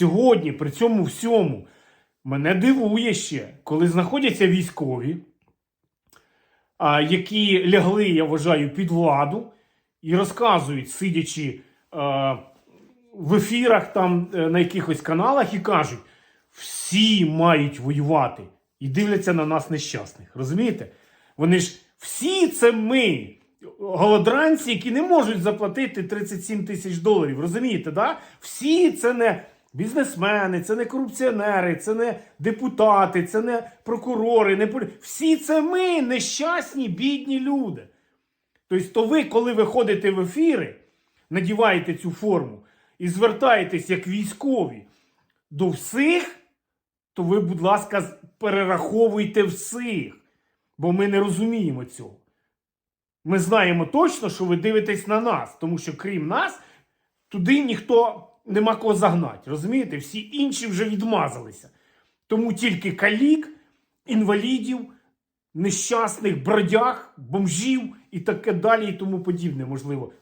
сьогодні, при цьому всьому, мене дивує ще, коли знаходяться військові, які лягли, я вважаю, під владу і розказують, сидячи в ефірах там е, на якихось каналах, і кажуть, всі мають воювати і дивляться на нас нещасних. Розумієте? Вони ж всі це ми, голодранці, які не можуть заплатити 37 тисяч доларів. Розумієте, да? Всі це не бізнесмени, це не корупціонери, це не депутати, це не прокурори, не полі... всі це ми, нещасні, бідні люди. Тобто, то ви, коли виходите в ефіри, надіваєте цю форму і звертаєтесь як військові до всіх, то ви, будь ласка, перераховуйте всіх. Бо ми не розуміємо цього. Ми знаємо точно, що ви дивитесь на нас, тому що крім нас, туди ніхто нема кого загнати. Розумієте? Всі інші вже відмазалися. Тому тільки калік, інвалідів, нещасних бродяг, бомжів і таке далі, і тому подібне, можливо,